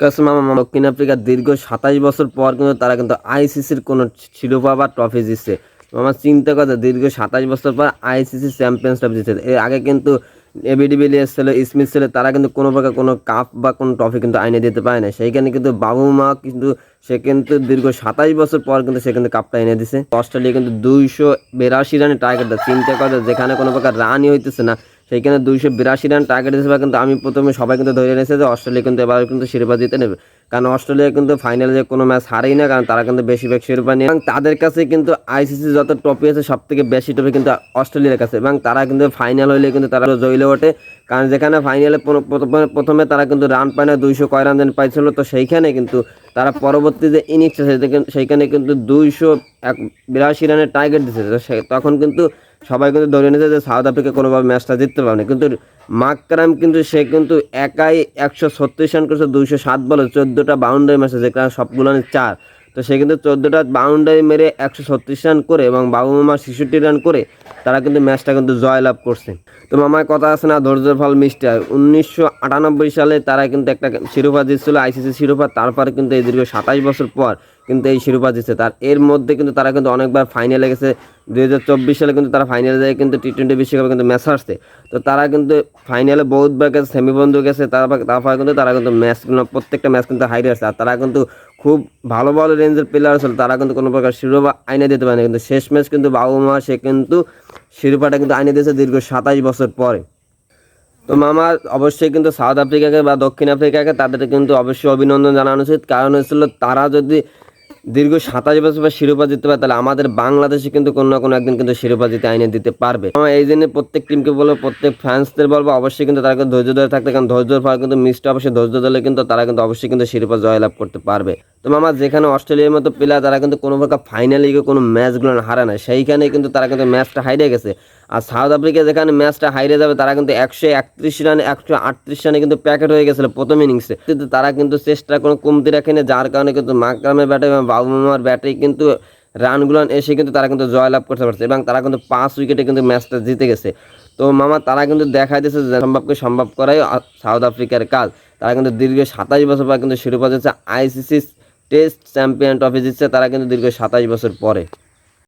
কাসমা দক্ষিণ আফ্রিকা দীর্ঘ সাতাশ বছর পর কিন্তু তারা কিন্তু আইসিসির কোনো শিরোপা বা ট্রফি জিতছে। আমার চিন্তা কথা দীর্ঘ সাতাশ বছর পর আইসিসি চ্যাম্পিয়ন্স ট্রফি জিতছে। এর আগে কিন্তু এবিডি বিলিয়ার্স ছিল, স্মিথ ছিল, তারা কিন্তু কোনো প্রকার কোনো কাপ বা কোনো ট্রফি কিন্তু আইনে দিতে পারে না সেইখানে কিন্তু বাবু মা কিন্তু, সে কিন্তু দীর্ঘ সাতাশ বছর পর কিন্তু সে কিন্তু কাপটা এনে দিছে। অস্ট্রেলিয়া কিন্তু দুইশো বিরাশি রানে টার্গেট দেয়। চিন্তা করে যেখানে কোনো প্রকার রানই হইতেছে না সেইখানে দুইশো বিরাশি রান টার্গেট হিসেবে কিন্তু আমি প্রথমে সবাই কিন্তু ধরে নিয়েছে যে অস্ট্রেলিয়া কিন্তু এবার কিন্তু শিরোপা জিতে নেবে। কারণ অস্ট্রেলিয়া কিন্তু ফাইনালে যে কোনো ম্যাচ হারেই না, কারণ তারা কিন্তু বেশিরভাগ শিরোপা নিয়ে এবং তাদের কাছে কিন্তু আইসিসি যত ট্রফি আছে সব থেকে বেশি ট্রফি কিন্তু অস্ট্রেলিয়ার কাছে। এবং তারা কিন্তু ফাইনাল হইলে কিন্তু তারা জয়লে ওঠে। কারণ যেখানে ফাইনালে প্রথমে তারা কিন্তু রান পায় না, দুইশো কয় রান পাইছিল। তো সেইখানে কিন্তু তারা পরবর্তী যে ইনিংস আছে সেইখানে কিন্তু দুইশো এক বিরাশি রানের টার্গেট দিচ্ছে তো সে- তখন কিন্তু সবাই কিন্তু ধরে নিয়েছে যে সাউথ আফ্রিকা কোনোভাবে ম্যাচটা জিততে পারবে কিন্তু মাকরাম কিন্তু সে কিন্তু একাই একশো ছত্রিশ রান করেছে, দুইশো সাত বলে চোদ্দোটা বাউন্ডারি ম্যাচে যেখানে সবগুলো চার। তো সে কিন্তু চোদ্দোটা বাউন্ডারি মেরে একশো ছত্রিশ রান করে এবং বাবু মামা ছেষট্টি রান করে, তারা কিন্তু ম্যাচটা কিন্তু জয়লাভ করছে। তো মামার কথা আছে না, ধৈর্যের ফল মিষ্টি হয়। উনিশশো আটানব্বই সালে তারা কিন্তু একটা শিরোপা জিতছিল আইসিসি শিরোপা, তারপরে কিন্তু এই দীর্ঘ সাতাশ বছর পর কিন্তু এই শিরোপা জিতছে। তার এর মধ্যে কিন্তু তারা কিন্তু অনেকবার ফাইনালে গেছে। দুই হাজার চব্বিশ সালে কিন্তু তারা ফাইনালে যায়, কিন্তু টি টোয়েন্টি বিশ্বকাপে কিন্তু ম্যাচ আসছে তো তারা কিন্তু ফাইনালে বহুতবার গেছে, সেমিবন্ধু গেছে, তারপর তারপরে কিন্তু তারা কিন্তু ম্যাচ প্রত্যেকটা ম্যাচ কিন্তু হাইরে আসছে আর তারা কিন্তু খুব ভালো ভালো রেঞ্জের প্লেয়ার ছিল তারা কিন্তু কোনো প্রকার শিরোপা আইনে দিতে পারে না। কিন্তু শেষ ম্যাচ কিন্তু বাবু মা সে কিন্তু শিরোপাটা কিন্তু আইনে দিয়েছে দীর্ঘ সাতাশ বছর পরে। তো মামা, অবশ্যই কিন্তু সাউথ আফ্রিকাকে বা দক্ষিণ আফ্রিকাকে তাদেরকে কিন্তু অবশ্যই অভিনন্দন জানানো উচিত। কারণ হচ্ছিল তারা যদি দীর্ঘ সাতাশ বছর পর শিরোপা জিততে পারে, তাহলে আমাদের বাংলাদেশে কিন্তু কোনো না কোনো একদিন কিন্তু শিরোপা জিতে আইনে দিতে পারবে। এই জন্য প্রত্যেক টিমকে বলব প্রত্যেক ফ্যান্সদের বলব, অবশ্যই কিন্তু তারা কিন্তু ধৈর্য ধরে থাকতে, কারণ ধৈর্য ধরে কিন্তু মিসটা অবশ্যই ধৈর্য ধরলে কিন্তু তারা কিন্তু অবশ্যই কিন্তু শিরোপা জয়লাভ করতে পারবে। মামা, যেখানে অস্ট্রেলিয়ার মতো প্লেয়ার তারা কিন্তু কোনো প্রকার ফাইনাল লিগে কোনো ম্যাচগুলো হারে না সেইখানে কিন্তু তারা কিন্তু ম্যাচটা হাইরে গেছে। আর সাউথ আফ্রিকা যেখানে ম্যাচটা হাইরে যাবে, তারা কিন্তু একশো একত্রিশ রানে একশো আটত্রিশ রানে কিন্তু প্যাকেট হয়ে গেছিল প্রথম ইনিংসে কিন্তু তারা কিন্তু চেষ্টা কোনো কমতি রাখেনি, যার কারণে কিন্তু মাকরামের ব্যাটে এবং বাবু মামার ব্যাটে কিন্তু রানগুলো এসে কিন্তু তারা কিন্তু জয়লাভ করতে পারছে এবং তারা কিন্তু পাঁচ উইকেটে কিন্তু ম্যাচটা জিতে গেছে। তো মামা, তারা কিন্তু দেখাই দিয়েছে যে সম্ভবকে সম্ভব করাই সাউথ আফ্রিকার কাজ। তারা কিন্তু দীর্ঘ সাতাশ বছর পর কিন্তু শিরোপা দিচ্ছে আইসিসি টেস্ট চ্যাম্পিয়ন ট্রফি জিতছে তারা কিন্তু দীর্ঘ সাতাশ বছর পরে।